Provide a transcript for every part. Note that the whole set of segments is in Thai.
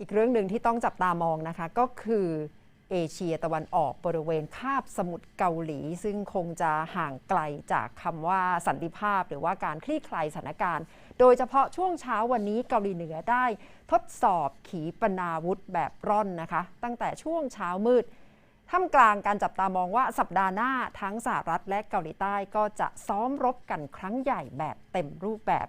อีกเรื่องหนึ่งที่ต้องจับตามองนะคะ ก็คือเอเชียตะวันออกบริเวณคาบสมุทรเกาหลี ซึ่งคงจะห่างไกลจากคำว่าสันติภาพ หรือว่าการคลี่คลายสถานการณ์ โดยเฉพาะช่วงเช้าวันนี้เกาหลีเหนือได้ทดสอบขีปนาวุธแบบร่อนนะคะ ตั้งแต่ช่วงเช้ามืดท่ามกลางการจับตามองว่าสัปดาห์หน้าทั้งสหรัฐและเกาหลีใต้ก็จะซ้อมรบกันครั้งใหญ่แบบเต็มรูปแบบ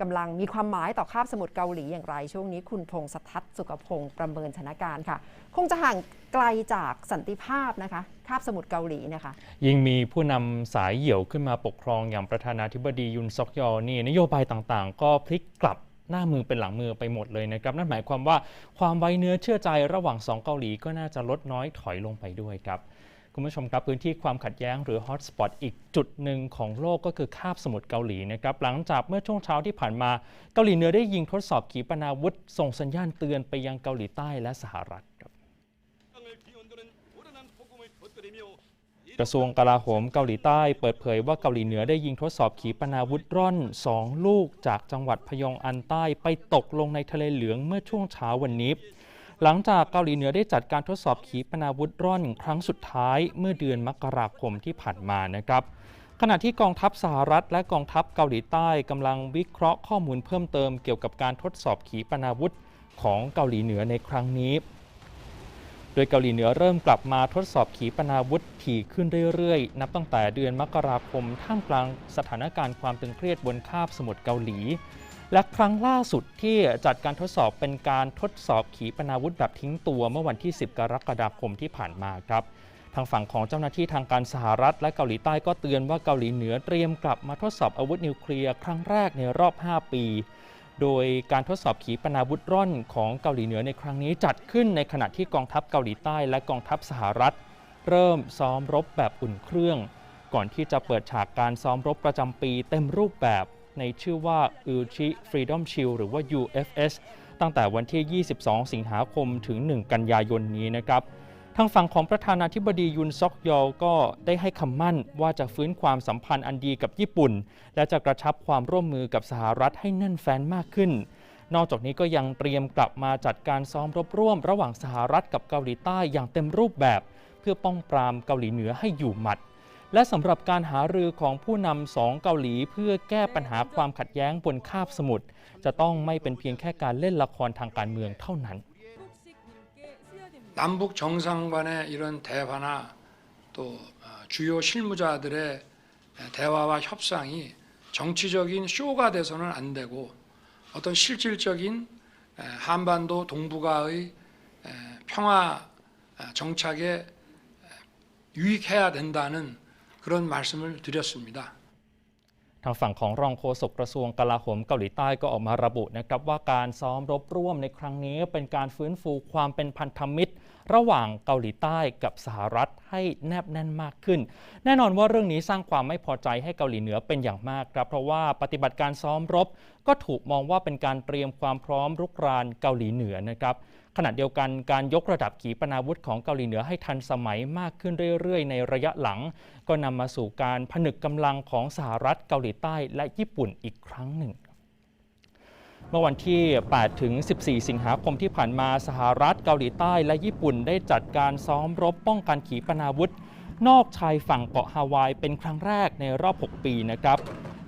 กำลังมีความหมายต่อคาบสมุทรเกาหลีอย่างไร ช่วงนี้คุณพงษ์สทัศน์สุขพงศ์ประเมินสถานการณ์ค่ะ คงจะห่างไกลจากสันติภาพนะคะคาบสมุทรเกาหลีนะคะ ยิ่งมีผู้นำสายเหี่ยวขึ้นมาปกครองอย่างประธานาธิบดียุนซอกยอนี่นโยบายต่างๆ ก็พลิกกลับหน้ามือเป็นหลังมือไปหมดเลยนะครับ นั่นหมายความว่าความไว้เนื้อเชื่อใจระหว่างสองเกาหลีก็น่าจะลดน้อยถอยลงไปด้วยครับ คุณผู้ชมครับพื้นที่ความขัดแย้งหรือฮอตสปอตอีกจุดหนึ่งของโลกก็คือคาบสมุทรเกาหลีนะครับหลังจากเมื่อช่วงเช้าที่ผ่านมาเกาหลีเหนือได้ยิงทดสอบขีปนาวุธ ส่งสัญญาณเตือนไปยังเกาหลีใต้และสหรัฐครับกระทรวงกลาโหมเกาหลีใต้เปิดเผยว่าเกาหลีเหนือได้ยิงทดสอบขีปนาวุธร่อน 2 ลูกจากจังหวัดพยองอันใต้ไปตกลงในทะเลเหลืองเมื่อช่วงเช้าวันนี้ หลังจากเกาหลีเหนือได้จัดการทดสอบขีปนาวุธร่อนครั้งสุดท้ายเมื่อเดือนมกราคมที่ผ่านมานะครับ ขณะที่กองทัพสหรัฐและกองทัพเกาหลีใต้กำลังวิเคราะห์ข้อมูลเพิ่มเติมเกี่ยวกับการทดสอบขีปนาวุธของเกาหลีเหนือในครั้งนี้ โดยเกาหลีเหนือเริ่มกลับมาทดสอบขีปนาวุธถี่ขึ้นเรื่อยๆ นับตั้งแต่เดือนมกราคมท่ามกลางสถานการณ์ความตึงเครียดบนคาบสมุทรเกาหลี และครั้งล่าสุดที่จัดการทดสอบเป็นการทดสอบขีปนาวุธแบบทิ้งตัวเมื่อวันที่ 10 กรกฎาคมที่ผ่านมาครับ ทางฝั่งของเจ้าหน้าที่ทางการสหรัฐ และเกาหลีใต้ก็เตือนว่าเกาหลีเหนือเตรียมกลับมาทดสอบอาวุธนิวเคลียร์ครั้งแรกในรอบ 5 ปี โดยการทดสอบขีปนาวุธร่อนของเกาหลีเหนือในครั้งนี้จัดขึ้นในขณะที่กองทัพเกาหลีใต้และกองทัพสหรัฐ เริ่มซ้อมรบแบบอุ่นเครื่อง ก่อนที่จะเปิดฉากการซ้อมรบประจำปีเต็มรูปแบบ ในชื่อว่า u c h i Freedom Shield หรือว่า UFS ตั้งแต่วันที่ 22 สิงหาคมถึง 1 กันยายนนี้นะครับทางฝั่งของประธานาธิบดียุนซอกยอลก็ได้ให้คำมั่นว่าจะฟื้นความสัมพันธ์อันดีกับญี่ปุ่น และจะกระชับความร่วมมือกับสหรัฐให้แน่นแฟ้นมากขึ้น นอกจากนี้ก็ยังเตรียมกลับมาจัดการซ้อมรบร่วม ระหว่างสหรัฐกับเกาหลีใต้อย่างเต็มรูปแบบ เพื่อป้องปรามเกาหลีเหนือให้อยู่หมัด และสำหรับการหารือของผู้นำสองเกาหลี เพื่อแก้ปัญหาความขัดแย้งบนคาบสมุทรจะต้องไม่เป็นเพียงแค่การเล่นละครทางการเมืองเท่านั้น 남북 정상 간의 이런 대화나 또 주요 실무자들의 대화와 협상이 정치적인 쇼가 돼서는 안 되고 어떤 실질적인 한반도 동북아의 평화 정착에 유익해야 된다는 그런 말씀을 드렸습니다. ทางฝั่งของรองโฆษกกระทรวงกลาโหมเกาหลีใต้ก็ออกมาระบุนะครับว่าการซ้อมรบร่วมในครั้งนี้เป็นการฟื้นฟูความเป็นพันธมิตร ระหว่างเกาหลีใต้กับสหรัฐให้แนบแน่นมากขึ้น แน่นอนว่าเรื่องนี้สร้างความไม่พอใจให้เกาหลีเหนือเป็นอย่างมากครับ เพราะว่าปฏิบัติการซ้อมรบ ก็ถูกมองว่าเป็นการเตรียมความพร้อมรุกรานเกาหลีเหนือนะครับขณะเดียวกันการยกระดับขีปนาวุธของเกาหลีเหนือให้ทันสมัยมากขึ้นเรื่อยๆ ในระยะหลัง ก็นำมาสู่การผนึกกำลังของสหรัฐเกาหลีใต้และญี่ปุ่นอีกครั้งหนึ่ง เมื่อวันที่ 8 ถึง 14 สิงหาคมที่ผ่านมาสหรัฐเกาหลีใต้และญี่ปุ่นได้จัดการซ้อมรบป้องกันขีปนาวุธ นอกชายฝั่งเกาะฮาวายเป็นครั้งแรกในรอบ 6 ปีนะครับ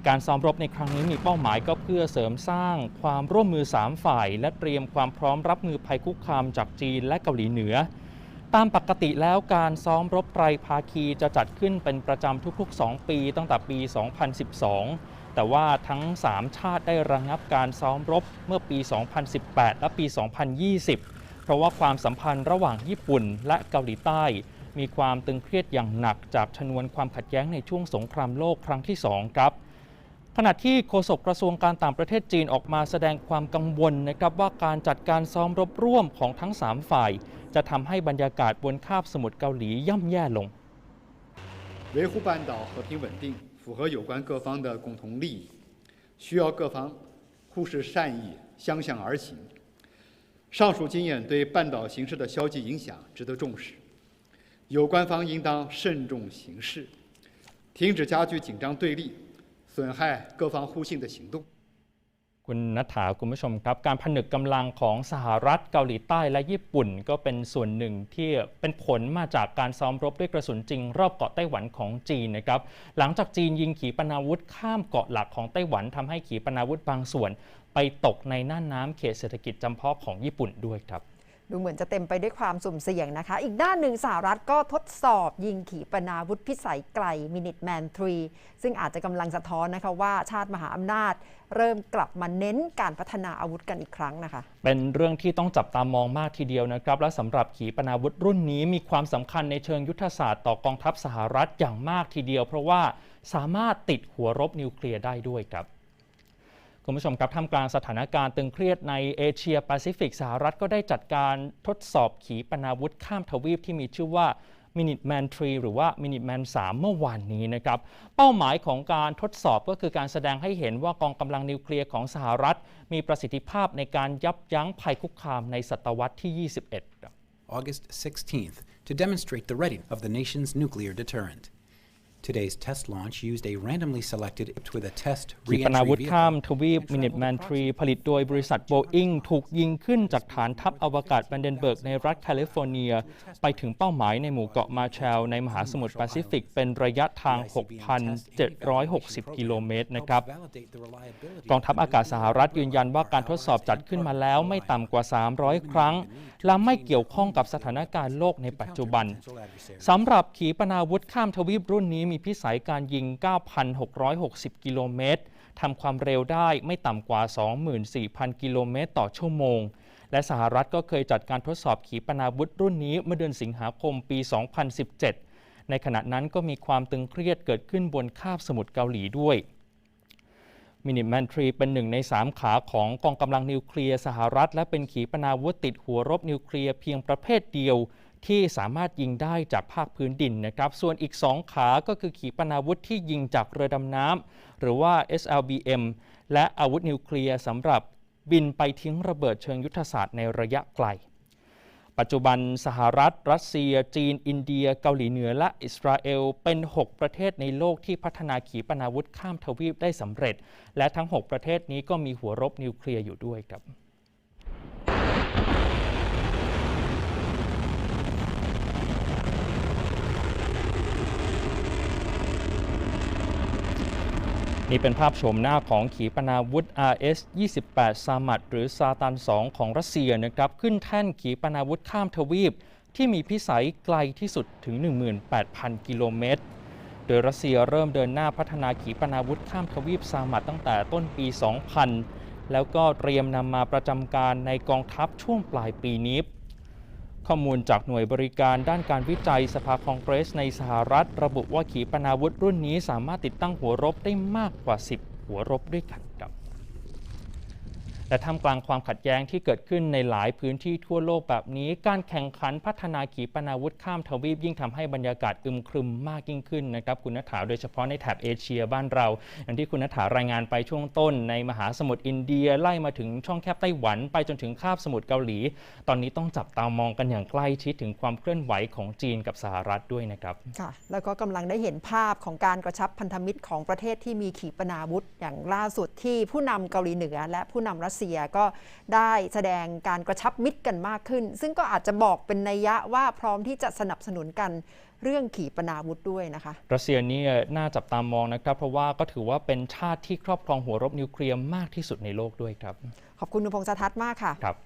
การซ้อมรบในครั้งนี้มีเป้าหมายก็เพื่อเสริมสร้างความร่วมมือ 3 ฝ่าย และเตรียมความพร้อมรับมือภัยคุกคามจากจีนและเกาหลีเหนือ ตามปกติแล้วการซ้อมรบไตรภาคีจะจัดขึ้นเป็นประจำทุกๆ 2 ปีตั้งแต่ปี 2012 แต่ว่าทั้ง 3 ชาติได้ระงงับการซ้อมรบเมื่อปี 2018 และปี 2020 เพราะว่าความสัมพันธ์ระหว่างญี่ปุ่นและเกาหลีใต้ มีความตึงเครียดอย่างหนักจากชนวนความขัดแย้งในช่วงสงครามโลกครั้งที่ 2 ครับ ขณะที่โฆษกกระทรวงการต่างประเทศจีนออกมาแสดงความกังวลนะครับว่าการจัดการซ้อมรบร่วมของทั้ง 3 ฝ่าย จะทำให้บรรยากาศบนคาบสมุทรเกาหลีย่ำแย่ลง 维护半岛和平稳定 符合有关各方的共同利益，需要各方互视善意，相向而行。上述经验对半岛形势的消极影响值得重视，有关方应当慎重行事，停止加剧紧张对立、损害各方互信的行动。 คุณนัฐาคุณผู้ชมครับ การผนึกกำลังของสหรัฐเกาหลีใต้และญี่ปุ่น ก็เป็นส่วนหนึ่งที่เป็นผลมาจากการซ้อมรบด้วยกระสุนจริง รอบเกาะไต้หวันของจีนนะครับหลังจากจีนยิงขีปนาวุธข้ามเกาะหลักของไต้หวันทำให้ขีปนาวุธบางส่วน ไปตกในน่านน้ำเขตเศรษฐกิจจำเพาะของญี่ปุ่นด้วยครับ ดูเหมือนจะเต็มไปด้วยความสุ่มเสี่ยงนะคะ อีกด้านหนึ่งสหรัฐก็ทดสอบยิงขีปนาวุธพิสัยไกลมินิ t แมน3ซึ่งอาจจะกำลังสะท้อนนะคะว่าชาติมหาอำนาจ เริ่มกลับมาเน้นการพัฒนาอาวุธกันอีกครั้งนะคะ เป็นเรื่องที่ต้องจับตามองมากทีเดียวนะครับ และสำหรับขีปนาวุธรุ่นนี้มีความสำคัญในเชิงยุทธศาสตร์ต่อกองทัพสหรัฐอย่างมากทีเดียว เพราะว่าสามารถติดหัวรบนิวเคลียร์ได้ด้วยครับ คุณผู้ชมครับท่ามกลางสถานการณ์ตึงเครียดในเอเชียแปซิฟิกสหรัฐก็ได้จัดการทดสอบขีปนาวุธข้ามทวีปที่มีชื่อว่า Minuteman 3หรือว่า Minuteman 3เมื่อวานนี้นะครับ เป้าหมายของการทดสอบก็คือการแสดงให้เห็นว่ากองกำลังนิวเคลียร์ของสหรัฐ มีประสิทธิภาพในการยับยั้งภัยคุกคามในศตวรรษที่ 21ครับ August 16th to demonstrate the readiness of the nation's nuclear deterrent. Today's test launch used a randomly selected with a test ขีปนา re-entry วุธข้าม vehicle ทวีป Minuteman 3ผลิตโดยบริษัทโบอิงถูกยิงขึ้นจากฐานทัพอวกาศแบนเดนเบิร์กในรัฐแคลิฟอร์เนีย ไปถึงเป้าหมายในหมู่เกาะมาแชลในมหาสมุทรแปซิฟิก เป็นระยะทาง 6,760 กิโลเมตรนะครับ validate the reliability กองทัพอากาศสหรัฐยืนยันว่าการทดสอบจัดขึ้นมาแล้วไม่ต่ำกว่า 300 ครั้ง และไม่เกี่ยวข้องกับสถานการณ์โลกในปัจจุบันสำหรับขีปนาวุธข้ามทวีปรุ่นนี้มีีพิสัยการยิง 9,660 กิโลเมตรทำความเร็วได้ไม่ต่ำกว่า 24,000 กิโลเมตรต่อชั่วโมง และสหรัฐก็เคยจัดการทดสอบขีปนาวุธรุ่นนี้เมื่อเดือนสิงหาคมปี 2017 ในขณะนั้นก็มีความตึงเครียดเกิดขึ้นบนคาบสมุทรเกาหลีด้วยมินิแมนทรีเป็นหนึ่งใน 3 ขาของกองกำลังนิวเคลียร์สหรัฐ และเป็นขีปนาวุธติดหัวรบนิวเคลียร์เพียงประเภทเดียว ที่สามารถยิงได้จากภาคพื้นดินนะครับ ส่วนอีก 2 ขาก็คือขีปนาวุธที่ยิงจากเรือดำน้ำหรือว่า SLBM และอาวุธนิวเคลียร์สำหรับบินไปทิ้งระเบิดเชิงยุทธศาสตร์ในระยะไกล ปัจจุบันสหรัฐ รัสเซีย จีน อินเดีย เกาหลีเหนือ และอิสราเอล เป็น 6 ประเทศในโลกที่พัฒนาขีปนาวุธข้ามทวีปได้สำเร็จ และทั้ง 6 ประเทศนี้ก็มีหัวรบนิวเคลียร์อยู่ด้วยครับ นี่เป็นภาพโฉมหน้าของขีปนาวุธ RS-28 ซามัดหรือซาตาน 2 ของรัสเซียนะครับ ขึ้นแท่นขีปนาวุธข้ามทวีป ที่มีพิสัยไกลที่สุดถึง 18,000 กิโลเมตร โดยรัสเซียเริ่มเดินหน้าพัฒนาขีปนาวุธข้ามทวีปซามัดตั้งแต่ต้นปี 2000 แล้วก็เตรียมนำมาประจำการในกองทัพช่วงปลายปีนี้ ข้อมูลจากหน่วยบริการด้านการวิจัยสภาคองเกรสในสหรัฐ ระบุว่าขีปนาวุธรุ่นนี้สามารถติดตั้งหัวรบได้มากกว่า 10 หัวรบด้วยกันครับ และท่ามกลางความขัดแย้งที่เกิดขึ้นในหลายพื้นที่ทั่วโลกแบบนี้ การแข่งขันพัฒนาขีปนาวุธข้ามทวีปยิ่งทำให้บรรยากาศอึมครึมมากยิ่งขึ้นนะครับคุณนัฐาโดยเฉพาะในแถบเอเชียบ้านเรา อย่างที่คุณนัฐารายงานไปช่วงต้น ในมหาสมุทรอินเดียไล่มาถึงช่องแคบไต้หวัน ไปจนถึงคาบสมุทรเกาหลี ตอนนี้ต้องจับตามองกันอย่างใกล้ชิดถึงความเคลื่อนไหวของจีนกับสหรัฐด้วยนะครับค่ะแล้วก็กำลังได้เห็นภาพของการกระชับพันธมิตรของประเทศที่มีขีปนาวุธอย่างล่าสุดที่ผู้นำเกาหลีเหนือ และผู้นำรัสเซียก็ได้แสดงการกระชับมิตรกันมากขึ้น ซึ่งก็อาจจะบอกเป็นนัยยะว่าพร้อมที่จะสนับสนุนกันเรื่องขีปนาวุธด้วยนะคะ รัสเซียเนี่ยน่าจับตามองนะครับ เพราะว่าก็ถือว่าเป็นชาติที่ครอบครองหัวรบนิวเคลียร์มากที่สุดในโลกด้วยครับ ขอบคุณนุพงษ์สทัศน์มากค่ะครับ